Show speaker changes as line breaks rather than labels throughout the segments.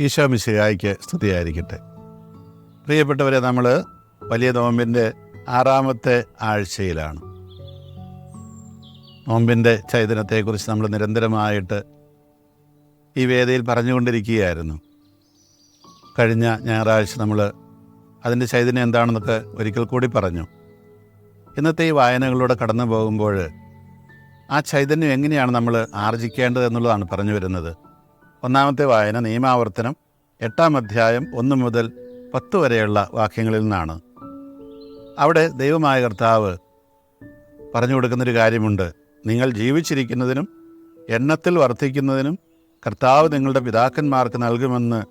ഈശോ മിശിഹായ്ക്ക് സ്തുതിയായിരിക്കട്ടെ. പ്രിയപ്പെട്ടവരെ നമ്മൾ വലിയ നോമ്പിന്റെ ആറാമത്തെ ആഴ്ചയിലാണ്. നോമ്പിന്റെ ചൈതന്യത്തെക്കുറിച്ച് നമ്മൾ നിരന്തരമായിട്ട് ഈ വേദിയിൽ പറഞ്ഞുകൊണ്ടിരിക്കുകയായിരുന്നു. കഴിഞ്ഞ ഞായറാഴ്ച നമ്മൾ അതിന്റെ ചൈതന്യം എന്താണെന്നൊക്കെ ഒരിക്കൽ കൂടി പറഞ്ഞു. ഇന്നത്തെ ഈ വായനകളിലൂടെ കടന്നു പോകുമ്പോൾ ആ ചൈതന്യം എങ്ങനെയാണ് നമ്മൾ ആർജിക്കേണ്ടത് എന്നുള്ളതാണ് പറഞ്ഞു വരുന്നത്. ഒന്നാമത്തെ വായന നിയമാവർത്തനം എട്ടാം അധ്യായം ഒന്ന് മുതൽ പത്ത് വരെയുള്ള വാക്യങ്ങളിൽ നിന്നാണ്. അവിടെ ദൈവമായ കർത്താവ് പറഞ്ഞു കൊടുക്കുന്നൊരു കാര്യമുണ്ട്. നിങ്ങൾ ജീവിച്ചിരിക്കുന്നതിനും എണ്ണത്തിൽ വർദ്ധിക്കുന്നതിനും കർത്താവ് നിങ്ങളുടെ പിതാക്കന്മാർക്ക് നൽകുമെന്ന്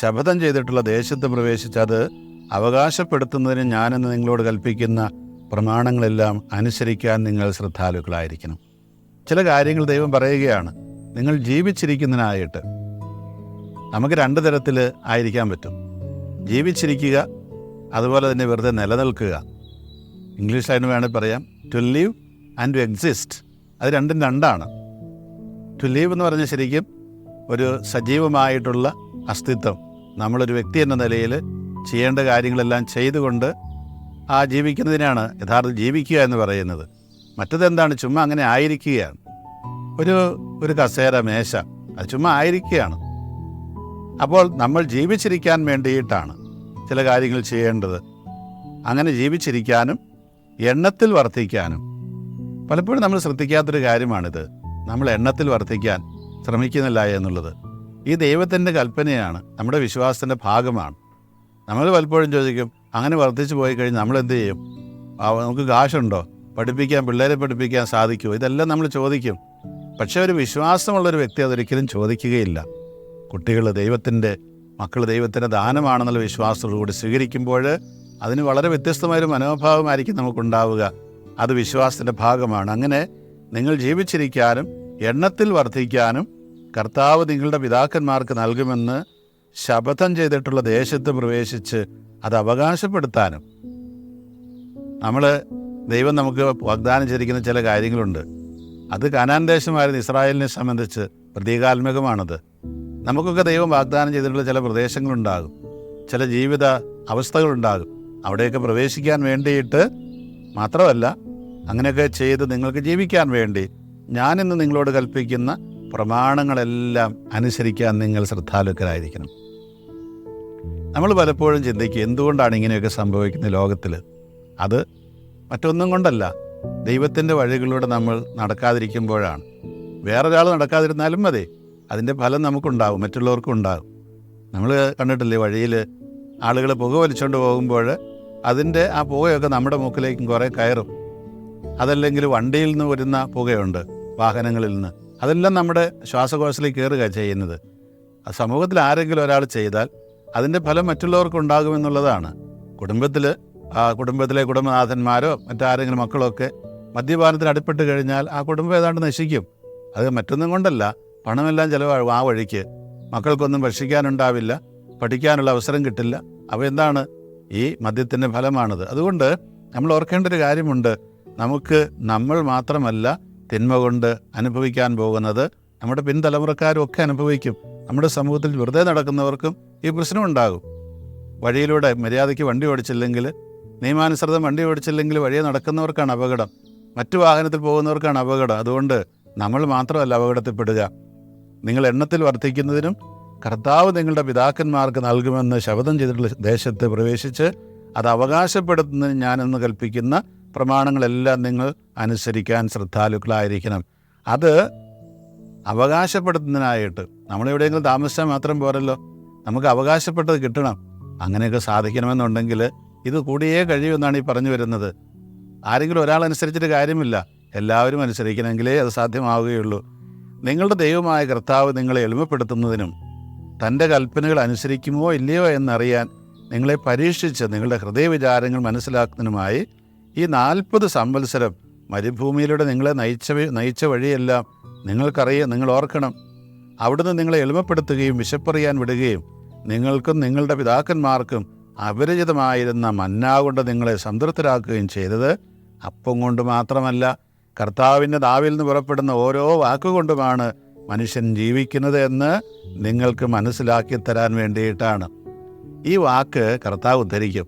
ശപഥം ചെയ്തിട്ടുള്ള ദേശത്ത് പ്രവേശിച്ചത് അവകാശപ്പെടുത്തുന്നതിന് ഞാനെന്ന് നിങ്ങളോട് കൽപ്പിക്കുന്ന പ്രമാണങ്ങളെല്ലാം അനുസരിക്കാൻ നിങ്ങൾ ശ്രദ്ധാലുക്കളായിരിക്കണം. ചില കാര്യങ്ങൾ ദൈവം പറയുകയാണ്. നിങ്ങൾ ജീവിച്ചിരിക്കുന്നതിനായിട്ട് നമുക്ക് രണ്ട് തരത്തിൽ ആയിരിക്കാൻ പറ്റും. ജീവിച്ചിരിക്കുക അതുപോലെ തന്നെ വെറുതെ നിലനിൽക്കുക. ഇംഗ്ലീഷ് അതിന് വേണമെങ്കിൽ പറയാം. To live and to exist അത് രണ്ടും രണ്ടാണ്. ടു ലീവ് എന്ന് പറഞ്ഞാൽ ശരിക്കും ഒരു സജീവമായിട്ടുള്ള അസ്തിത്വം. നമ്മളൊരു വ്യക്തി എന്ന നിലയിൽ ചെയ്യേണ്ട കാര്യങ്ങളെല്ലാം ചെയ്തുകൊണ്ട് ആ ജീവിക്കുന്നതിനാണ് യഥാർത്ഥത്തിൽ ജീവിക്കുക എന്ന് പറയുന്നത്. മറ്റതെന്താണ്? ചുമ്മാ അങ്ങനെ ആയിരിക്കുകയാണ്. ഒരു ഒരു കസേര മേശ. അത് ചുമ്മാ ആയിരിക്കുകയാണ്. അപ്പോൾ നമ്മൾ ജീവിച്ചിരിക്കാൻ വേണ്ടിയിട്ടാണ് ചില കാര്യങ്ങൾ ചെയ്യേണ്ടത്. അങ്ങനെ ജീവിച്ചിരിക്കാനും എണ്ണത്തിൽ വർദ്ധിക്കാനും പലപ്പോഴും നമ്മൾ ശ്രദ്ധിക്കാത്തൊരു കാര്യമാണിത്. നമ്മൾ എണ്ണത്തിൽ വർദ്ധിക്കാൻ ശ്രമിക്കുന്നില്ല എന്നുള്ളത്. ഈ ദൈവത്തിന്റെ കൽപ്പനയാണ് നമ്മുടെ വിശ്വാസത്തിന്റെ ഭാഗമാണ്. നമ്മൾ പലപ്പോഴും ചോദിക്കും അങ്ങനെ വർദ്ധിച്ചു പോയി കഴിഞ്ഞ് നമ്മൾ എന്ത് ചെയ്യും? നമുക്ക് കാശുണ്ടോ? പഠിപ്പിക്കാൻ പിള്ളേരെ പഠിപ്പിക്കാൻ സാധിക്കുമോ? ഇതെല്ലാം നമ്മൾ ചോദിക്കും. പക്ഷേ ഒരു വിശ്വാസമുള്ളൊരു വ്യക്തി അതൊരിക്കലും ചോദിക്കുകയില്ല. കുട്ടികൾ ദൈവത്തിന്റെ മക്കൾ ദൈവത്തിന്റെ ദാനമാണെന്നുള്ള വിശ്വാസത്തോടുകൂടി സ്വീകരിക്കുമ്പോൾ അതിന് വളരെ വ്യത്യസ്തമായൊരു മനോഭാവമായിരിക്കും നമുക്കുണ്ടാവുക. അത് വിശ്വാസത്തിന്റെ ഭാഗമാണ്. അങ്ങനെ നിങ്ങൾ ജീവിച്ചിരിക്കാനും എണ്ണത്തിൽ വർദ്ധിക്കാനും കർത്താവ് നിങ്ങളുടെ പിതാക്കന്മാർക്ക് നൽകുമെന്ന് ശപഥം ചെയ്തിട്ടുള്ള ദേശത്ത് പ്രവേശിച്ച് അത് അവകാശപ്പെടുത്താനും. നമ്മൾ ദൈവം നമുക്ക് വാഗ്ദാനം ചെയ്തിരിക്കുന്ന ചില കാര്യങ്ങളുണ്ട്. അത് കനാൻ ദേശമായിരുന്നു ഇസ്രായേലിനെ സംബന്ധിച്ച് പ്രതീകാത്മകമാണത്. നമുക്കൊക്കെ ദൈവം വാഗ്ദാനം ചെയ്തിട്ടുള്ള ചില പ്രദേശങ്ങളുണ്ടാകും. ചില ജീവിത അവസ്ഥകളുണ്ടാകും. അവിടെയൊക്കെ പ്രവേശിക്കാൻ വേണ്ടിയിട്ട് മാത്രമല്ല അങ്ങനെയൊക്കെ ചെയ്ത് നിങ്ങൾക്ക് ജീവിക്കാൻ വേണ്ടി ഞാനിന്ന് നിങ്ങളോട് കൽപ്പിക്കുന്ന പ്രമാണങ്ങളെല്ലാം അനുസരിക്കാൻ നിങ്ങൾ ശ്രദ്ധാലുക്കരായിരിക്കണം. നമ്മൾ പലപ്പോഴും ചിന്തിക്കുക എന്തുകൊണ്ടാണ് ഇങ്ങനെയൊക്കെ സംഭവിക്കുന്നത് ലോകത്തിൽ അത് മറ്റൊന്നും കൊണ്ടല്ല. ദൈവത്തിന്റെ വഴികളിലൂടെ നമ്മൾ നടക്കാതിരിക്കുമ്പോഴാണ്. വേറൊരാൾ നടക്കാതിരുന്നാലും മതി. അതിന്റെ ഫലം നമുക്കുണ്ടാവും മറ്റുള്ളവർക്കും ഉണ്ടാകും. നമ്മൾ കണ്ടിട്ടില്ലേ വഴിയിൽ ആളുകൾ പുക വലിച്ചുകൊണ്ട് പോകുമ്പോൾ അതിന്റെ ആ പുകയൊക്കെ നമ്മുടെ മൂക്കിലേക്കും കുറേ കയറും. അതല്ലെങ്കിൽ വണ്ടിയിൽ നിന്ന് വരുന്ന പുകയുണ്ട് വാഹനങ്ങളിൽ നിന്ന്. അതെല്ലാം നമ്മുടെ ശ്വാസകോശത്തിലേക്ക് കയറുക ചെയ്യുന്നത്. സമൂഹത്തിൽ ആരെങ്കിലും ഒരാൾ ചെയ്താൽ അതിന്റെ ഫലം മറ്റുള്ളവർക്ക് ഉണ്ടാകുമെന്നുള്ളതാണ്. കുടുംബത്തിൽ കുടുംബത്തിലെ കുടുംബനാഥന്മാരോ മറ്റാരെങ്കിലും മക്കളോ ഒക്കെ മദ്യപാനത്തിന് അടിപ്പെട്ട് കഴിഞ്ഞാൽ ആ കുടുംബം ഏതാണ്ട് നശിക്കും. അത് മറ്റൊന്നും കൊണ്ടല്ല. പണമെല്ലാം ചിലവാകും ആ വഴിക്ക്. മക്കൾക്കൊന്നും ഭക്ഷിക്കാനുണ്ടാവില്ല. പഠിക്കാനുള്ള അവസരം കിട്ടില്ല. അപ്പോൾ എന്താണ്? ഈ മദ്യത്തിന്റെ ഫലമാണത്. അതുകൊണ്ട് നമ്മൾ ഓർക്കേണ്ട ഒരു കാര്യമുണ്ട്. നമുക്ക് നമ്മൾ മാത്രമല്ല തിന്മ കൊണ്ട് അനുഭവിക്കാൻ പോകുന്നത് നമ്മുടെ പിൻതലമുറക്കാരും ഒക്കെ അനുഭവിക്കും. നമ്മുടെ സമൂഹത്തിൽ വെറുതെ നടക്കുന്നവർക്കും ഈ പ്രശ്നം ഉണ്ടാകും വഴിയിലൂടെ മര്യാദയ്ക്ക് വണ്ടി ഓടിച്ചില്ലെങ്കിൽ നിയമാനുസൃതം വണ്ടി ഓടിച്ചില്ലെങ്കിൽ വഴിയെ നടക്കുന്നവർക്കാണ് അപകടം. മറ്റു വാഹനത്തിൽ പോകുന്നവർക്കാണ് അപകടം. അതുകൊണ്ട് നമ്മൾ മാത്രമല്ല അപകടത്തിൽപ്പെടുക. നിങ്ങൾ എണ്ണത്തിൽ വർദ്ധിക്കുന്നതിനും കർത്താവ് നിങ്ങളുടെ പിതാക്കന്മാർക്ക് നൽകുമെന്ന് ശപഥം ചെയ്തിട്ടുള്ള ദേശത്ത് പ്രവേശിച്ച് അത് അവകാശപ്പെടുത്തുന്നതിന് ഞാനെന്ന് കൽപ്പിക്കുന്ന പ്രമാണങ്ങളെല്ലാം നിങ്ങൾ അനുസരിക്കാൻ ശ്രദ്ധാലുക്കളായിരിക്കണം. അത് അവകാശപ്പെടുത്തുന്നതിനായിട്ട്. നമ്മളെവിടെയെങ്കിലും താമസിച്ചാൽ മാത്രം പോരല്ലോ. നമുക്ക് അവകാശപ്പെട്ടത് കിട്ടണം. അങ്ങനെയൊക്കെ സാധിക്കണമെന്നുണ്ടെങ്കിൽ ഇത് കൂടിയേ കഴിയുമെന്നാണ് ഈ പറഞ്ഞു വരുന്നത്. ആരെങ്കിലും ഒരാൾ അനുസരിച്ചിട്ട് കാര്യമില്ല. എല്ലാവരും അനുസരിക്കണമെങ്കിലേ അത് സാധ്യമാവുകയുള്ളൂ. നിങ്ങളുടെ ദൈവമായ കർത്താവ് നിങ്ങളെ എളിമപ്പെടുത്തുന്നതിനും തന്റെ കൽപ്പനകൾ അനുസരിക്കുമോ ഇല്ലയോ എന്നറിയാൻ നിങ്ങളെ പരീക്ഷിച്ച് നിങ്ങളുടെ ഹൃദയവിചാരങ്ങൾ മനസ്സിലാക്കുന്നതിനുമായി ഈ നാൽപ്പത് സംവത്സരം മരുഭൂമിയിലൂടെ നിങ്ങളെ നയിച്ച നയിച്ച വഴിയെല്ലാം നിങ്ങൾക്കറിയാം നിങ്ങൾ ഓർക്കണം. അവിടുന്ന് നിങ്ങളെ എളിമപ്പെടുത്തുകയും വിശപ്പറിയാൻ വിടുകയും നിങ്ങൾക്കും നിങ്ങളുടെ പിതാക്കന്മാർക്കും അപരിചിതമായിരുന്ന മന്നാ കൊണ്ട് നിങ്ങളെ സംതൃപ്തരാക്കുകയും ചെയ്തത് അപ്പം കൊണ്ട് മാത്രമല്ല കർത്താവിന്റെ ദാവിൽ നിന്ന് പുറപ്പെടുന്ന ഓരോ വാക്കുകൊണ്ടുമാണ് മനുഷ്യൻ ജീവിക്കുന്നത് എന്ന് നിങ്ങൾക്ക് മനസ്സിലാക്കി തരാൻ വേണ്ടിയിട്ടാണ്. ഈ വാക്ക് കർത്താവ് ഉദ്ധരിക്കും.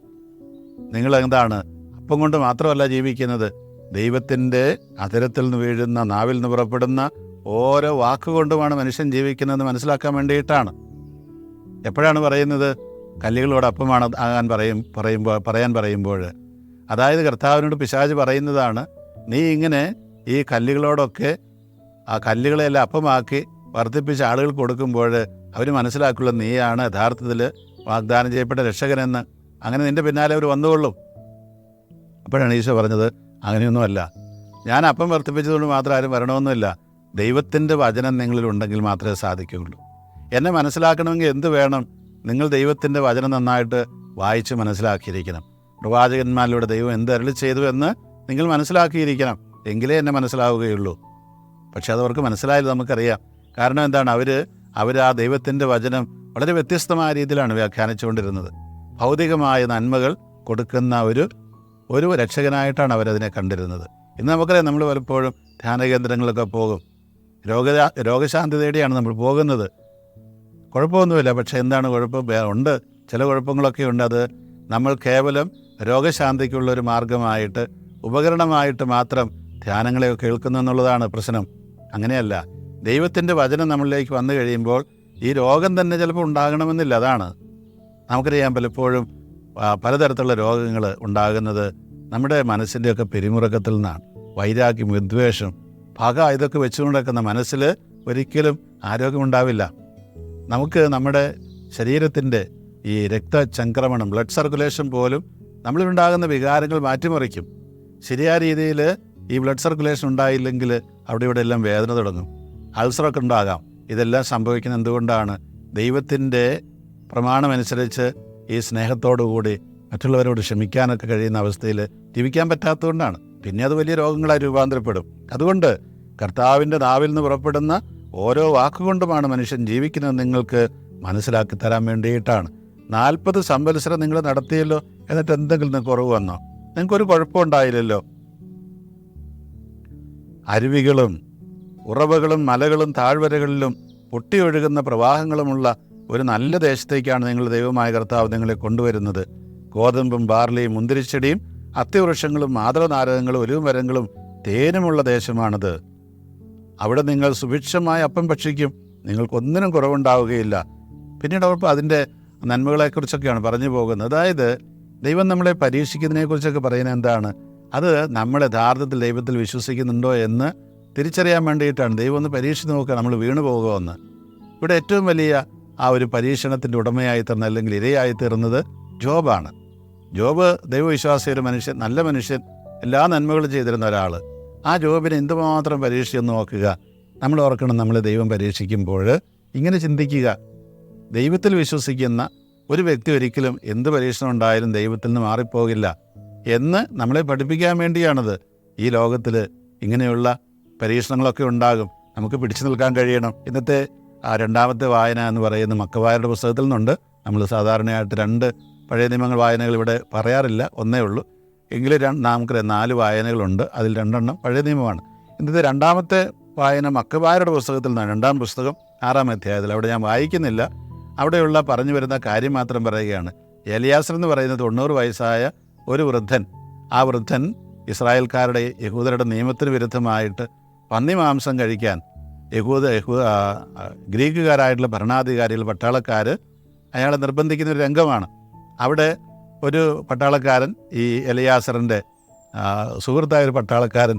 നിങ്ങൾ എന്താണ് അപ്പം കൊണ്ട് മാത്രമല്ല ജീവിക്കുന്നത്? ദൈവത്തിന്റെ അതിരത്തിൽ നിന്ന് വീഴുന്ന നാവിൽ നിന്ന് പുറപ്പെടുന്ന ഓരോ വാക്കുകൊണ്ടുമാണ് മനുഷ്യൻ ജീവിക്കുന്നതെന്ന് മനസ്സിലാക്കാൻ വേണ്ടിയിട്ടാണ്. എപ്പോഴാണ് പറയുന്നത്? കല്ലുകളോട് അപ്പമാണ് ആകാൻ പറയും പറയുമ്പോൾ പറയാൻ പറയുമ്പോൾ. അതായത് കർത്താവിനോട് പിശാജ് പറയുന്നതാണ് നീ ഇങ്ങനെ ഈ കല്ലുകളോടൊക്കെ ആ കല്ലുകളെല്ലാം അപ്പമാക്കി വർദ്ധിപ്പിച്ച് ആളുകൾ കൊടുക്കുമ്പോൾ അവർ മനസ്സിലാക്കുള്ള നീയാണ് യഥാർത്ഥത്തിൽ വാഗ്ദാനം ചെയ്യപ്പെട്ട രക്ഷകനെന്ന്. അങ്ങനെ നിന്റെ പിന്നാലെ അവർ വന്നുകൊള്ളും. അപ്പോഴാണ് ഈശോ പറഞ്ഞത് അങ്ങനെയൊന്നുമല്ല. ഞാൻ അപ്പം വർദ്ധിപ്പിച്ചതുകൊണ്ട് മാത്രം ആരും വരണമെന്നില്ല. ദൈവത്തിന്റെ വചനം നിങ്ങളിൽ ഉണ്ടെങ്കിൽ മാത്രമേ സാധിക്കുകയുള്ളൂ. എന്നെ മനസ്സിലാക്കണമെങ്കിൽ എന്ത് വേണം? നിങ്ങൾ ദൈവത്തിന്റെ വചനം നന്നായിട്ട് വായിച്ച് മനസ്സിലാക്കിയിരിക്കണം. പ്രവാചകന്മാരിലൂടെ ദൈവം എന്ത് അരളി ചെയ്തു എന്ന് നിങ്ങൾ മനസ്സിലാക്കിയിരിക്കണം. എങ്കിലേ എന്നെ മനസ്സിലാവുകയുള്ളൂ. പക്ഷേ അതവർക്ക് മനസ്സിലായത് നമുക്കറിയാം. കാരണം എന്താണ്? അവർ അവർ ആ ദൈവത്തിന്റെ വചനം വളരെ വ്യത്യസ്തമായ രീതിയിലാണ് വ്യാഖ്യാനിച്ചുകൊണ്ടിരുന്നത്. ഭൗതികമായ നന്മകൾ കൊടുക്കുന്ന ഒരു ഒരു രക്ഷകനായിട്ടാണ് അവരതിനെ കണ്ടിരുന്നത്. ഇന്ന് നമുക്കറിയാം നമ്മൾ പലപ്പോഴും ധ്യാനകേന്ദ്രങ്ങളിലൊക്കെ പോകും. രോഗ രോഗശാന്തി തേടിയാണ് നമ്മൾ പോകുന്നത്. കുഴപ്പമൊന്നുമില്ല. പക്ഷേ എന്താണ് കുഴപ്പം? ഉണ്ട്. ചില കുഴപ്പങ്ങളൊക്കെ ഉണ്ട്. അത് നമ്മൾ കേവലം രോഗശാന്തിക്കുള്ള ഒരു മാർഗമായിട്ട് ഉപകരണമായിട്ട് മാത്രം ധ്യാനങ്ങളെ കേൾക്കുന്നു എന്നുള്ളതാണ് പ്രശ്നം. അങ്ങനെയല്ല. ദൈവത്തിന്റെ വചനം നമ്മളിലേക്ക് വന്നു കഴിയുമ്പോൾ ഈ രോഗം തന്നെ ചിലപ്പോൾ ഉണ്ടാകണമെന്നില്ല. അതാണ്. നമുക്കറിയാം പലപ്പോഴും പലതരത്തിലുള്ള രോഗങ്ങൾ ഉണ്ടാകുന്നത് നമ്മുടെ മനസ്സിന്റെയൊക്കെ പിരിമുറക്കത്തിൽ നിന്നാണ്. വൈരാഗ്യം വിദ്വേഷം പക ഇതൊക്കെ വെച്ചുകൊണ്ടിരിക്കുന്ന മനസ്സിൽ ഒരിക്കലും ആരോഗ്യമുണ്ടാവില്ല നമുക്ക് നമ്മുടെ ശരീരത്തിന്റെ ഈ രക്തചംക്രമണം ബ്ലഡ് സർക്കുലേഷൻ പോലും നമ്മളിലുണ്ടാകുന്ന വികാരങ്ങൾ മാറ്റിമറിക്കും. ശരിയായ രീതിയിൽ ഈ ബ്ലഡ് സർക്കുലേഷൻ ഉണ്ടായില്ലെങ്കിൽ അവിടെ ഇവിടെ എല്ലാം വേദന തുടങ്ങും. അൾസറൊക്കെ ഉണ്ടാകാം. ഇതെല്ലാം സംഭവിക്കുന്നത് എന്തുകൊണ്ടാണ്? ദൈവത്തിന്റെ പ്രമാണമനുസരിച്ച് ഈ സ്നേഹത്തോടുകൂടി മറ്റുള്ളവരോട് ക്ഷമിക്കാനൊക്കെ കഴിയുന്ന അവസ്ഥയിൽ ജീവിക്കാൻ പറ്റാത്തതുകൊണ്ടാണ്. പിന്നെ അത് വലിയ രോഗങ്ങളായി രൂപാന്തരപ്പെടും. അതുകൊണ്ട് കർത്താവിന്റെ നാവിൽ നിന്ന് പുറപ്പെടുന്ന ഓരോ വാക്കുകൊണ്ടുമാണ് മനുഷ്യൻ ജീവിക്കുന്നത് നിങ്ങൾക്ക് മനസ്സിലാക്കി തരാൻ വേണ്ടിയിട്ടാണ്. നാൽപ്പത് സംവത്സരം നിങ്ങൾ നടത്തിയല്ലോ എന്നിട്ട് എന്തെങ്കിലും കുറവ് വന്നോ? നിങ്ങൾക്കൊരു കുഴപ്പമുണ്ടായില്ലല്ലോ അരുവികളും ഉറവകളും മലകളും താഴ്വരകളിലും പൊട്ടിയൊഴുകുന്ന പ്രവാഹങ്ങളുമുള്ള ഒരു നല്ല ദേശത്തേക്കാണ് നിങ്ങൾ ദൈവമായ കർത്താവ് നിങ്ങളെ കൊണ്ടുവരുന്നത്. ഗോതമ്പും ബാർലിയും മുന്തിരിച്ചെടിയും അത്യവൃക്ഷങ്ങളും മാതളനാരകങ്ങളും ഒലുമരങ്ങളും തേനുമുള്ള ദേശമാണത്. അവിടെ നിങ്ങൾ സുഭിക്ഷമായ അപ്പം ഭക്ഷിക്കും. നിങ്ങൾക്കൊന്നിനും കുറവുണ്ടാവുകയില്ല. പിന്നീട് അവർക്ക് അതിന്റെ നന്മകളെക്കുറിച്ചൊക്കെയാണ് പറഞ്ഞു പോകുന്നത്. അതായത് ദൈവം നമ്മളെ പരീക്ഷിക്കുന്നതിനെക്കുറിച്ചൊക്കെ പറയുന്നത് എന്താണ്? അത് നമ്മൾ യഥാർത്ഥത്തിൽ ദൈവത്തിൽ വിശ്വസിക്കുന്നുണ്ടോ എന്ന് തിരിച്ചറിയാൻ വേണ്ടിയിട്ടാണ്. ദൈവം ഒന്ന് പരീക്ഷിച്ച് നോക്കുക നമ്മൾ വീണു പോകുമെന്ന് ഇവിടെ ഏറ്റവും വലിയ ആ ഒരു പരീക്ഷണത്തിന്റെ ഉടമയായി തീർന്ന അല്ലെങ്കിൽ ഇരയായി തീർന്നത് ജോബാണ്. ജോബ് ദൈവവിശ്വാസിയൊരു മനുഷ്യൻ നല്ല മനുഷ്യൻ എല്ലാ നന്മകളും ചെയ്തിരുന്ന ഒരാൾ ആ ജോബിനെ എന്തുമാത്രം പരീക്ഷിച്ചെന്ന് നോക്കുക. നമ്മൾ ഓർക്കണം നമ്മൾ ദൈവം പരീക്ഷിക്കുമ്പോൾ ഇങ്ങനെ ചിന്തിക്കുക. ദൈവത്തിൽ വിശ്വസിക്കുന്ന ഒരു വ്യക്തി ഒരിക്കലും എന്ത് പരീക്ഷണം ഉണ്ടായാലും ദൈവത്തിൽ നിന്ന് മാറിപ്പോകില്ല എന്ന് നമ്മളെ പഠിപ്പിക്കാൻ വേണ്ടിയാണത്. ഈ ലോകത്തിൽ ഇങ്ങനെയുള്ള പരീക്ഷണങ്ങളൊക്കെ ഉണ്ടാകും. നമുക്ക് പിടിച്ചു നിൽക്കാൻ കഴിയണം. ഇന്നത്തെ ആ രണ്ടാമത്തെ വായന എന്ന് പറയുന്ന മക്കവായരുടെ പുസ്തകത്തിൽ നിന്നുണ്ട്. നമ്മൾ സാധാരണയായിട്ട് രണ്ട് പഴയ നിയമങ്ങൾ വായനകൾ ഇവിടെ പറയാറില്ല. ഒന്നേ ഉള്ളൂ. എങ്കിലും നമുക്കറിയാം നാല് വായനകളുണ്ട്. അതിൽ രണ്ടെണ്ണം പഴയ നിയമമാണ്. ഇന്നത്തെ രണ്ടാമത്തെ വായന മക്കബാരുടെ പുസ്തകത്തിൽ നിന്നാണ്. രണ്ടാം പുസ്തകം ആറാം അധ്യായത്തിൽ. അവിടെ ഞാൻ വായിക്കുന്നില്ല. അവിടെയുള്ള പറഞ്ഞു വരുന്ന കാര്യം മാത്രം പറയുകയാണ്. എലിയാസർ എന്ന് പറയുന്ന തൊണ്ണൂറ് വയസ്സായ ഒരു വൃദ്ധൻ ആ വൃദ്ധൻ ഇസ്രായേൽക്കാരുടെ യഹൂദരുടെ നിയമത്തിന് വിരുദ്ധമായിട്ട് പന്നി മാംസം കഴിക്കാൻ യഹൂദ യഹൂ ഗ്രീക്കുകാരായിട്ടുള്ള ഭരണാധികാരികൾ പട്ടാളക്കാർ അയാളെ നിർബന്ധിക്കുന്ന ഒരു രംഗമാണ്. അവിടെ ഒരു പട്ടാളക്കാരൻ ഈ എലിയാസറിന്റെ സുഹൃത്തായ ഒരു പട്ടാളക്കാരൻ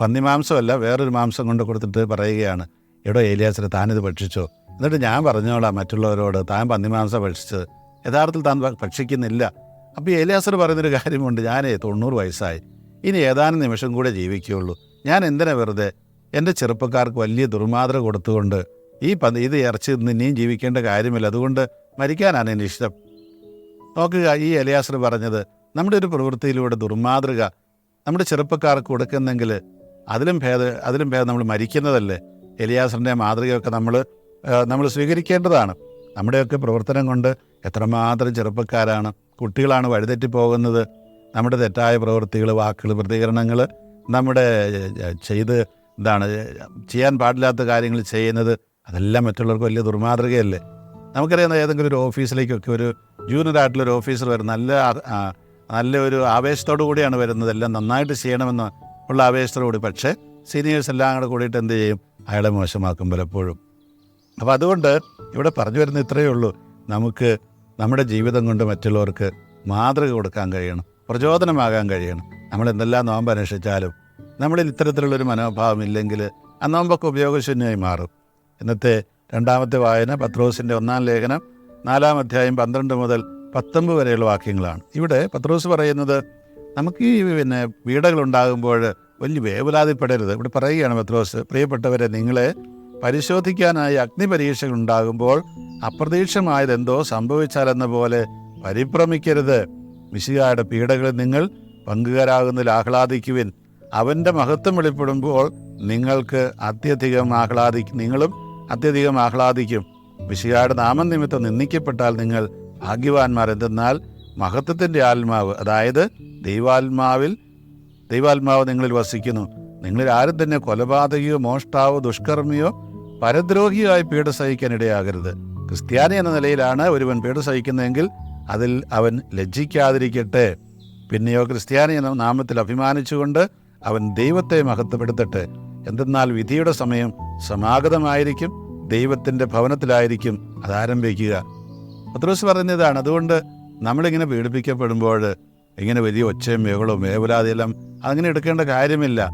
പന്നി മാംസമല്ല വേറൊരു മാംസം കൊണ്ട് കൊടുത്തിട്ട് പറയുകയാണ് എടോ ഏലിയാസിനെ താനിത് ഭക്ഷിച്ചോ? എന്നിട്ട് ഞാൻ പറഞ്ഞോളാം മറ്റുള്ളവരോട് താൻ പന്നി മാംസം ഭക്ഷിച്ചത്. യഥാർത്ഥത്തിൽ താൻ ഭക്ഷിക്കുന്നില്ല. അപ്പോൾ ഏലിയാസർ പറയുന്നൊരു കാര്യമുണ്ട് ഞാനേ തൊണ്ണൂറ് വയസ്സായി. ഇനി ഏതാനും നിമിഷം കൂടെ ജീവിക്കുകയുള്ളൂ. ഞാൻ എന്തിനാ വെറുതെ? എന്റെ ചെറുപ്പക്കാർക്ക് വലിയ ദുർമാതൃ കൊടുത്തുകൊണ്ട് ഈ പന്നി ഇത് ഇറച്ചി തിന്ന് ഇനിയും ജീവിക്കേണ്ട കാര്യമില്ല. അതുകൊണ്ട് മരിക്കാനാണ് എന്റെ ഇഷ്ടം. നോക്കുക ഈ എലിയാസർ പറഞ്ഞത് നമ്മുടെ ഒരു പ്രവൃത്തിയിലൂടെ ദുർമാതൃക നമ്മുടെ ചെറുപ്പക്കാർക്ക് കൊടുക്കുന്നെങ്കിൽ അതിലും ഭേദ അതിലും ഭേദം നമ്മൾ മരിക്കുന്നതല്ലേ? എലിയാസറിന്റെ മാതൃകയൊക്കെ നമ്മൾ നമ്മൾ സ്വീകരിക്കേണ്ടതാണ്. നമ്മുടെയൊക്കെ പ്രവർത്തനം കൊണ്ട് എത്രമാത്രം ചെറുപ്പക്കാരാണ് കുട്ടികളാണ് വഴിതെറ്റി പോകുന്നത്. നമ്മുടെ തെറ്റായ പ്രവൃത്തികൾ വാക്കുകൾ പ്രതികരണങ്ങൾ നമ്മുടെ ചെയ്ത് എന്താണ് ചെയ്യാൻ പാടില്ലാത്ത കാര്യങ്ങൾ ചെയ്യുന്നത് അതെല്ലാം മറ്റുള്ളവർക്ക് വലിയ ദുർമാതൃകയല്ലേ? നമുക്കറിയാവുന്ന ഏതെങ്കിലും ഒരു ഓഫീസിലേക്കൊക്കെ ഒരു ജൂനിയർ ആയിട്ടുള്ള ഒരു ഓഫീസർ വരും നല്ല നല്ല ഒരു ആവേശത്തോടു കൂടിയാണ് വരുന്നത്. എല്ലാം നന്നായിട്ട് ചെയ്യണമെന്ന് ഉള്ള ആവേശത്തോടു കൂടി. പക്ഷേ സീനിയേഴ്സ് എല്ലാം കൂടെ കൂടിയിട്ട് എന്ത് ചെയ്യും? അയാളെ മോശമാക്കും പലപ്പോഴും. അപ്പോൾ അതുകൊണ്ട് ഇവിടെ പറഞ്ഞു വരുന്ന ഇത്രയേ ഉള്ളൂ. നമുക്ക് നമ്മുടെ ജീവിതം കൊണ്ട് മറ്റുള്ളവർക്ക് മാതൃക കൊടുക്കാൻ കഴിയണം. പ്രചോദനമാകാൻ കഴിയണം. നമ്മൾ എന്തെല്ലാം നോമ്പ് അനുഷ്ഠിച്ചാലും നമ്മളിൽ ഇത്തരത്തിലുള്ളൊരു മനോഭാവം ഇല്ലെങ്കിൽ ആ നോമ്പൊക്കെ ഉപയോഗശൂന്യമായി മാറും. ഇന്നത്തെ രണ്ടാമത്തെ വായന പത്രോസിന്റെ ഒന്നാം ലേഖനം നാലാം അധ്യായം പന്ത്രണ്ട് മുതൽ പത്തൊമ്പത് വരെയുള്ള വാക്യങ്ങളാണ്. ഇവിടെ പത്രോസ് പറയുന്നത് നമുക്ക് ഈ പിന്നെ വീടുകളുണ്ടാകുമ്പോൾ വലിയ വേവലാതിപ്പെടരുത്. ഇവിടെ പറയുകയാണ് പത്രോസ് പ്രിയപ്പെട്ടവരെ നിങ്ങളെ പരിശോധിക്കാനായി അഗ്നിപരീക്ഷകൾ ഉണ്ടാകുമ്പോൾ അപ്രതീക്ഷമായതെന്തോ സംഭവിച്ചാലെന്ന പോലെ പരിഭ്രമിക്കരുത്. മിശികായുടെ പീഡകളിൽ നിങ്ങൾ പങ്കുകാരാകുന്നതിൽ ആഹ്ലാദിക്കുവിൻ. അവന്റെ മഹത്വം വെളിപ്പെടുമ്പോൾ നിങ്ങൾക്ക് അത്യധികം ആഹ്ലാദി നിങ്ങളും അത്യധികം ആഹ്ലാദിക്കും. വിശികാട് നാമം നിമിത്തം നിന്ദിക്കപ്പെട്ടാൽ നിങ്ങൾ ഭാഗ്യവാന്മാർ. എന്തെന്നാൽ മഹത്വത്തിന്റെ ആത്മാവ് അതായത് ദൈവാത്മാവിൽ ദൈവാത്മാവ് നിങ്ങളിൽ വസിക്കുന്നു. നിങ്ങളിൽ ആരും തന്നെ കൊലപാതകയോ മോഷ്ടാവോ ദുഷ്കർമ്മിയോ പരദ്രോഹിയോ ആയി പീഡ സഹിക്കാൻ ഇടയാകരുത്. ക്രിസ്ത്യാനി എന്ന നിലയിലാണ് ഒരുവൻ പീഡ സഹിക്കുന്നതെങ്കിൽ അതിൽ അവൻ ലജ്ജിക്കാതിരിക്കട്ടെ. പിന്നെയോ ക്രിസ്ത്യാനി എന്ന നാമത്തിൽ അഭിമാനിച്ചുകൊണ്ട് അവൻ ദൈവത്തെ മഹത്വപ്പെടുത്തട്ടെ. എന്തെന്നാൽ വിധിയുടെ സമയം സമാഗതമായിരിക്കും ദൈവത്തിന്റെ ഭവനത്തിലായിരിക്കും അതാരംഭിക്കുക പത്രോസ് പറയുന്നതാണ് അതുകൊണ്ട് നമ്മളിങ്ങനെ പീഡിപ്പിക്കപ്പെടുമ്പോൾ ഇങ്ങനെ വലിയ ഒച്ചയും മേകളവും വേവലാതെയെല്ലാം അങ്ങനെ എടുക്കേണ്ട കാര്യമില്ല.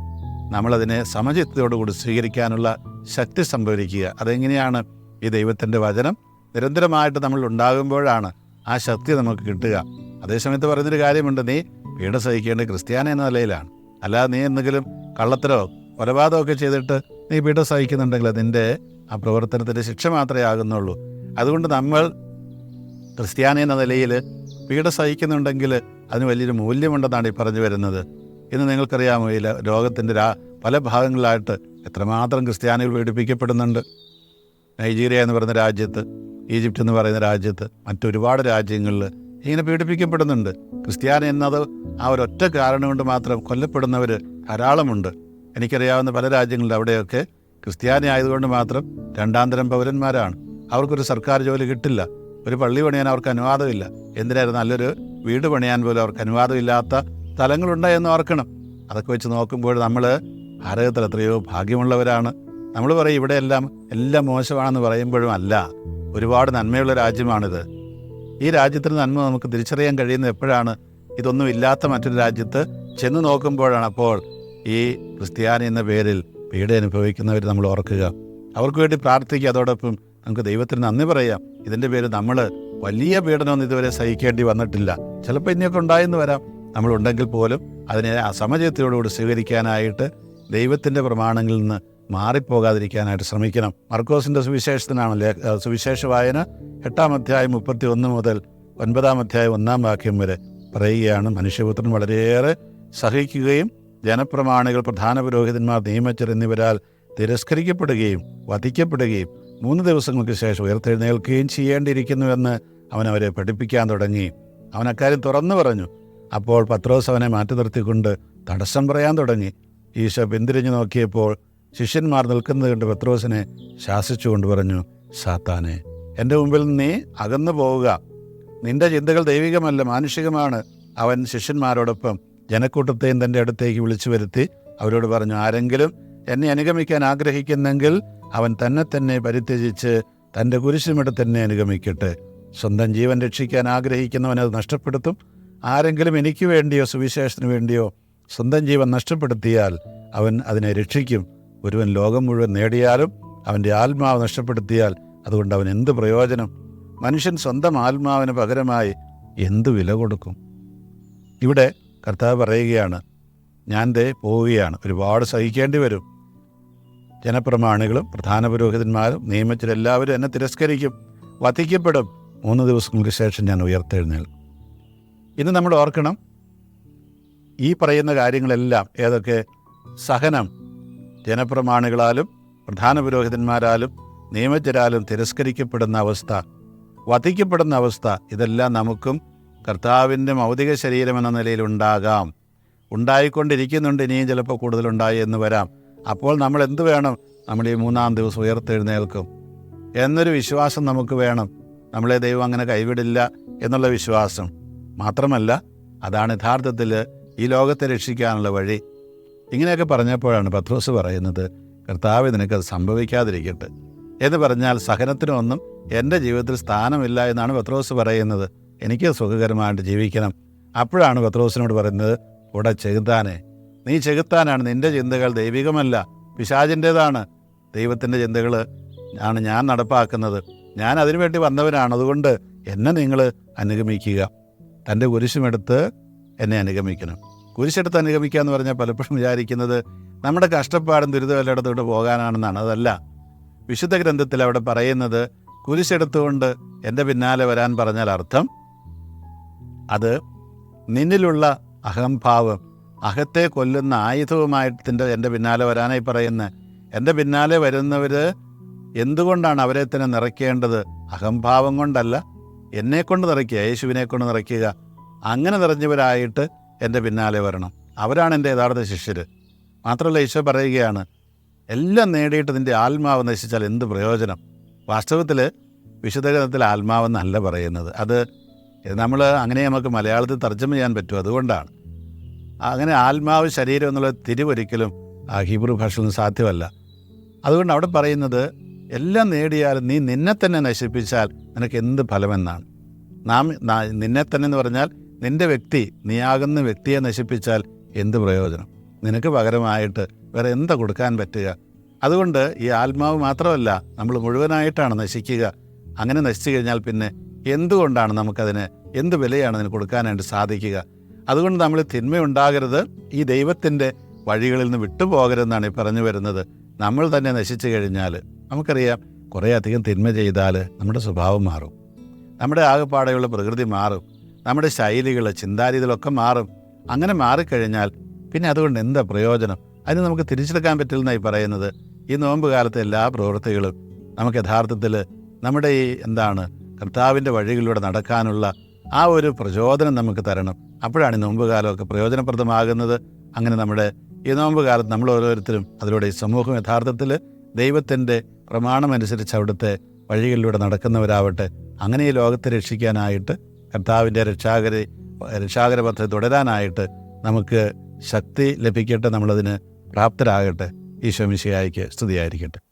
നമ്മളതിനെ സമചിത്തോടുകൂടി സ്വീകരിക്കാനുള്ള ശക്തി സംഭരിക്കുക. അതെങ്ങനെയാണ് ഈ ദൈവത്തിന്റെ വചനം? നിരന്തരമായിട്ട് നമ്മൾ ഉണ്ടാകുമ്പോഴാണ് ആ ശക്തി നമുക്ക് കിട്ടുക. അതേസമയത്ത് പറയുന്നൊരു കാര്യമുണ്ട് നീ പീഡ സഹിക്കേണ്ട ക്രിസ്ത്യാനി എന്ന നിലയിലാണ്. അല്ലാതെ നീ എന്തെങ്കിലും കള്ളത്തരോ കൊലപാതകമൊക്കെ ചെയ്തിട്ട് നീ പീഡ സഹിക്കുന്നുണ്ടെങ്കിൽ അതിന്റെ ആ പ്രവർത്തനത്തിന്റെ ശിക്ഷ മാത്രമേ ആകുന്നുള്ളൂ. അതുകൊണ്ട് നമ്മൾ ക്രിസ്ത്യാനി എന്ന നിലയിൽ പീഡ സഹിക്കുന്നുണ്ടെങ്കിൽ അതിന് വലിയൊരു മൂല്യമുണ്ടെന്നാണ് ഈ പറഞ്ഞു വരുന്നത്. ഇന്ന് നിങ്ങൾക്കറിയാമോ ഈ ലോകത്തിന്റെ പല ഭാഗങ്ങളിലായിട്ട് എത്രമാത്രം ക്രിസ്ത്യാനികൾ പീഡിപ്പിക്കപ്പെടുന്നുണ്ട്. നൈജീരിയ എന്ന് പറയുന്ന രാജ്യത്ത് ഈജിപ്റ്റ് എന്ന് പറയുന്ന രാജ്യത്ത് മറ്റൊരുപാട് രാജ്യങ്ങളിൽ ഇങ്ങനെ പീഡിപ്പിക്കപ്പെടുന്നുണ്ട്. ക്രിസ്ത്യാനി എന്നത് ആ ഒരൊറ്റ കാരണം കൊണ്ട് മാത്രം കൊല്ലപ്പെടുന്നവർ ധാരാളമുണ്ട്. എനിക്കറിയാവുന്ന പല രാജ്യങ്ങളിലും അവിടെയൊക്കെ ക്രിസ്ത്യാനി ആയതുകൊണ്ട് മാത്രം രണ്ടാന്തരം പൗരന്മാരാണ്. അവർക്കൊരു സർക്കാർ ജോലി കിട്ടില്ല. ഒരു പള്ളി പണിയാൻ അവർക്ക് അനുവാദമില്ല. എന്തിനായിരുന്നു നല്ലൊരു വീട് പണിയാൻ പോലും അവർക്ക് അനുവാദമില്ലാത്ത സ്ഥലങ്ങളുണ്ടായെന്ന് ഓർക്കണം. അതൊക്കെ വെച്ച് നോക്കുമ്പോൾ നമ്മൾ ഭാരതത്തിൽ എത്രയോ ഭാഗ്യമുള്ളവരാണ്. നമ്മൾ പറയും ഇവിടെയെല്ലാം എല്ലാം മോശമാണെന്ന് പറയുമ്പോഴും അല്ല. ഒരുപാട് നന്മയുള്ള രാജ്യമാണിത്. ഈ രാജ്യത്തിന് നന്മ നമുക്ക് തിരിച്ചറിയാൻ കഴിയുന്നത് എപ്പോഴാണ്? ഇതൊന്നും ഇല്ലാത്ത മറ്റൊരു രാജ്യത്ത് ചെന്ന് നോക്കുമ്പോഴാണ് അപ്പോൾ ഈ ക്രിസ്ത്യാനി എന്ന പേരിൽ പീഡ അനുഭവിക്കുന്നവർ നമ്മൾ ഓർക്കുക. അവർക്ക് വേണ്ടി പ്രാർത്ഥിക്കുക. അതോടൊപ്പം നമുക്ക് ദൈവത്തിന് നന്ദി പറയാം. ഇതിന്റെ പേര് നമ്മൾ വലിയ പീഡനമൊന്നും ഇതുവരെ സഹിക്കേണ്ടി വന്നിട്ടില്ല. ചിലപ്പോൾ ഇനിയൊക്കെ ഉണ്ടായെന്ന് വരാം. നമ്മളുണ്ടെങ്കിൽ പോലും അതിനെ അസമചയത്തോടുകൂടി സ്വീകരിക്കാനായിട്ട് ദൈവത്തിന്റെ പ്രമാണങ്ങളിൽ നിന്ന് മാറിപ്പോകാതിരിക്കാനായിട്ട് ശ്രമിക്കണം. മർക്കോസിന്റെ സുവിശേഷത്തിനാണ് ലേ ഏഹ് സുവിശേഷ വായന എട്ടാം അധ്യായം മുപ്പത്തി ഒന്ന് മുതൽ ഒൻപതാം അധ്യായം ഒന്നാം വാക്യം വരെ പറയുകയാണ്. മനുഷ്യപുത്രൻ വളരെയേറെ സഹിക്കുകയും ജനപ്രമാണികൾ പ്രധാന പുരോഹിതന്മാർ നിയമച്ചർ എന്നിവരാൽ തിരസ്കരിക്കപ്പെടുകയും വധിക്കപ്പെടുകയും മൂന്ന് ദിവസങ്ങൾക്ക് ശേഷം ഉയർത്തെഴുന്നേൽക്കുകയും ചെയ്യേണ്ടിയിരിക്കുന്നുവെന്ന് അവൻ അവരെ പഠിപ്പിക്കാൻ തുടങ്ങി. അവൻ അക്കാര്യം തുറന്നു പറഞ്ഞു. അപ്പോൾ പത്രോസ് അവനെ മാറ്റി നിർത്തിക്കൊണ്ട് തടസ്സം പറയാൻ തുടങ്ങി. ഈശോ പിന്തിരിഞ്ഞു നോക്കിയപ്പോൾ ശിഷ്യന്മാർ നിൽക്കുന്നത് കണ്ട് പത്രോസിനെ ശാസിച്ചുകൊണ്ട് പറഞ്ഞു സാത്താനെ എന്റെ മുമ്പിൽ നീ അകന്നു പോവുക നിന്റെ ചിന്തകൾ ദൈവികമല്ല മാനുഷികമാണ്. അവൻ ശിഷ്യന്മാരോടൊപ്പം ജനക്കൂട്ടത്തെയും തന്റെ അടുത്തേക്ക് വിളിച്ചു വരുത്തി അവരോട് പറഞ്ഞു ആരെങ്കിലും എന്നെ അനുഗമിക്കാൻ ആഗ്രഹിക്കുന്നെങ്കിൽ അവൻ തന്നെ തന്നെ പരിത്യജിച്ച് തന്റെ കുരിശുമിട്ട് തന്നെ അനുഗമിക്കട്ടെ. സ്വന്തം ജീവൻ രക്ഷിക്കാൻ ആഗ്രഹിക്കുന്നവൻ അത് നഷ്ടപ്പെടുത്തും. ആരെങ്കിലും എനിക്ക് വേണ്ടിയോ സുവിശേഷത്തിന് വേണ്ടിയോ സ്വന്തം ജീവൻ നഷ്ടപ്പെടുത്തിയാൽ അവൻ അതിനെ രക്ഷിക്കും. ഒരുവൻ ലോകം മുഴുവൻ നേടിയാലും അവന്റെ ആത്മാവ് നഷ്ടപ്പെടുത്തിയാൽ അതുകൊണ്ട് അവൻ എന്ത് പ്രയോജനം? മനുഷ്യൻ സ്വന്തം ആത്മാവിന് പകരമായി എന്ത് വില കൊടുക്കും? ഇവിടെ കർത്താവ് പറയുകയാണ് ഞാൻ ദേ പോവുകയാണ്. ഒരുപാട് സഹിക്കേണ്ടി വരും. ജനപ്രമാണികളും പ്രധാന പുരോഹിതന്മാരും നിയമത്തിലെല്ലാവരും എന്നെ തിരസ്കരിക്കും. വധിക്കപ്പെടും. മൂന്ന് ദിവസങ്ങൾക്ക് ശേഷം ഞാൻ ഉയർത്തെഴുന്നേൽ ഇന്ന് നമ്മൾ ഓർക്കണം ഈ പറയുന്ന കാര്യങ്ങളെല്ലാം ഏതൊക്കെ? സഹനം. ജനപ്രമാണികളാലും പ്രധാന പുരോഹിതന്മാരാലും നിയമജരാലും തിരസ്കരിക്കപ്പെടുന്ന അവസ്ഥ വധിക്കപ്പെടുന്ന അവസ്ഥ ഇതെല്ലാം നമുക്കും കർത്താവിന്റെ ഭൗതിക ശരീരം എന്ന നിലയിൽ ഉണ്ടാകാം. ഉണ്ടായിക്കൊണ്ടിരിക്കുന്നുണ്ട് ഇനിയും ചിലപ്പോൾ കൂടുതലുണ്ടായി എന്ന് വരാം. അപ്പോൾ നമ്മൾ എന്ത് വേണം? നമ്മൾ ഈ മൂന്നാം ദിവസം ഉയർത്തെഴുന്നേൽക്കും. എന്നൊരു വിശ്വാസം നമുക്ക് വേണം. നമ്മളെ ദൈവം അങ്ങനെ കൈവിടില്ല എന്നുള്ള വിശ്വാസം. മാത്രമല്ല അതാണ് യഥാർത്ഥത്തിൽ ഈ ലോകത്തെ രക്ഷിക്കാനുള്ള വഴി. ഇങ്ങനെയൊക്കെ പറഞ്ഞപ്പോഴാണ് പത്രോസ് പറയുന്നത് കർത്താവ് നിനക്കത് സംഭവിക്കാതിരിക്കട്ടെ. എന്ന് പറഞ്ഞാൽ സഹനത്തിനൊന്നും എന്റെ ജീവിതത്തിൽ സ്ഥാനമില്ല എന്നാണ് പത്രോസ് പറയുന്നത്. എനിക്ക് സുഖകരമായിട്ട് ജീവിക്കണം. അപ്പോഴാണ് പത്രോസിനോട് പറയുന്നത് ഇവിടെ ചെകുത്താനെ നീ ചെകുത്താനാണ് നിന്റെ ചിന്തകൾ. ദൈവികമല്ല പിശാചിന്റേതാണ്. ദൈവത്തിന്റെ ചിന്തകൾ ആണ് ഞാൻ നടപ്പാക്കുന്നത്. ഞാൻ അതിനുവേണ്ടി വന്നവനാണ്. അതുകൊണ്ട് എന്നെ നിങ്ങൾ അനുഗമിക്കുക. തന്റെ കുരിശുമെടുത്ത് എന്നെ അനുഗമിക്കണം. കുരിശെടുത്ത് അനുഗമിക്കുക എന്ന് പറഞ്ഞാൽ പലപ്പോഴും വിചാരിക്കുന്നത് നമ്മുടെ കഷ്ടപ്പാടും ദുരിതം എല്ലായിടത്തോട്ട് പോകാനാണെന്നാണ്. അതല്ല. വിശുദ്ധ ഗ്രന്ഥത്തിൽ അവിടെ പറയുന്നത് കുരിശെടുത്തുകൊണ്ട് എന്റെ പിന്നാലെ വരാൻ പറഞ്ഞാൽ അർത്ഥം അത് നിന്നിലുള്ള അഹംഭാവം അഹത്തെ കൊല്ലുന്ന ആയുധവുമായിട്ടിന്റെ എന്റെ പിന്നാലെ വരാനായി പറയുന്നത് എന്റെ പിന്നാലെ വരുന്നവർ എന്തുകൊണ്ടാണ് അവരെ തന്നെ നിറയ്ക്കേണ്ടത്? അഹംഭാവം കൊണ്ടല്ല എന്നെ കൊണ്ട് നിറയ്ക്കുക യേശുവിനെ കൊണ്ട് നിറയ്ക്കുക. അങ്ങനെ നിറഞ്ഞവരായിട്ട് എന്റെ പിന്നാലെ വരണം. അവരാണ് എന്റെ യഥാർത്ഥ ശിഷ്യർ മാത്രമല്ല ഈശോ പറയുകയാണ് എല്ലാം നേടിയിട്ട് നിന്റെ ആത്മാവ് നശിച്ചാൽ എന്ത് പ്രയോജനം? വാസ്തവത്തിൽ വിശുദ്ധ ഗ്രഹത്തിൽ ആത്മാവെന്നല്ല പറയുന്നത്. അത് നമ്മൾ അങ്ങനെ നമുക്ക് മലയാളത്തിൽ തർജമ ചെയ്യാൻ പറ്റും അതുകൊണ്ടാണ്. അങ്ങനെ ആത്മാവ് ശരീരം എന്നുള്ള തിരിവൊരിക്കലും ഹീബ്രു ഭാഷയിൽ നിന്ന് സാധ്യമല്ല. അതുകൊണ്ട് അവിടെ പറയുന്നത് എല്ലാം നേടിയാലും നീ നിന്നെ തന്നെ നശിപ്പിച്ചാൽ നിനക്ക് എന്ത് ഫലമെന്നാണ്. നാം നിന്നെ തന്നെ എന്ന് പറഞ്ഞാൽ നിന്റെ വ്യക്തി നീയാകുന്ന വ്യക്തിയെ നശിപ്പിച്ചാൽ എന്ത് പ്രയോജനം? നിനക്ക് പകരമായിട്ട് വേറെ എന്താ കൊടുക്കാൻ പറ്റുക? അതുകൊണ്ട് ഈ ആത്മാവ് മാത്രമല്ല നമ്മൾ മുഴുവനായിട്ടാണ് നശിക്കുക. അങ്ങനെ നശിച്ചു കഴിഞ്ഞാൽ പിന്നെ എന്തുകൊണ്ടാണ് നമുക്കതിന് എന്ത് വിലയാണ് അതിന് കൊടുക്കാനായിട്ട് സാധിക്കുക? അതുകൊണ്ട് നമ്മൾ തിന്മയുണ്ടാകരുത്. ഈ ദൈവത്തിന്റെ വഴികളിൽ നിന്ന് വിട്ടുപോകരുതെന്നാണ് ഈ പറഞ്ഞു വരുന്നത്. നമ്മൾ തന്നെ നശിച്ചു കഴിഞ്ഞാൽ നമുക്കറിയാം കുറേ അധികം തിന്മ ചെയ്താൽ നമ്മുടെ സ്വഭാവം മാറും. നമ്മുടെ ആകെപ്പാടെയുള്ള പ്രകൃതി മാറും. നമ്മുടെ ശൈലികൾ ചിന്താരീതികളൊക്കെ മാറും. അങ്ങനെ മാറിക്കഴിഞ്ഞാൽ പിന്നെ അതുകൊണ്ട് എന്താ പ്രയോജനം? അതിന് നമുക്ക് തിരിച്ചെടുക്കാൻ പറ്റില്ലെന്നായി പറയുന്നത്. ഈ നോമ്പ് കാലത്തെ എല്ലാ പ്രവൃത്തികളും നമുക്ക് യഥാർത്ഥത്തിൽ നമ്മുടെ ഈ എന്താണ് കർത്താവിന്റെ വഴികളിലൂടെ നടക്കാനുള്ള ആ ഒരു പ്രചോദനം നമുക്ക് തരണം. അപ്പോഴാണ് ഈ നോമ്പ് കാലമൊക്കെ പ്രയോജനപ്രദമാകുന്നത്. അങ്ങനെ നമ്മുടെ ഈ നോമ്പ് കാലത്ത് നമ്മൾ ഓരോരുത്തരും അതിലൂടെ ഈ സമൂഹം യഥാർത്ഥത്തിൽ ദൈവത്തിന്റെ പ്രമാണമനുസരിച്ച് അവിടുത്തെ വഴികളിലൂടെ നടക്കുന്നവരാവട്ടെ. അങ്ങനെ ഈ ലോകത്തെ രക്ഷിക്കാനായിട്ട് കർത്താവിന്റെ രക്ഷാകര രക്ഷാകര പദ്ധതി തുടരാനായിട്ട് നമുക്ക് ശക്തി ലഭിക്കട്ടെ നമ്മളതിന് പ്രാപ്തരാകട്ടെ. ഈശോ മിശിയായിക്ക് സ്തുതിയായിരിക്കട്ടെ.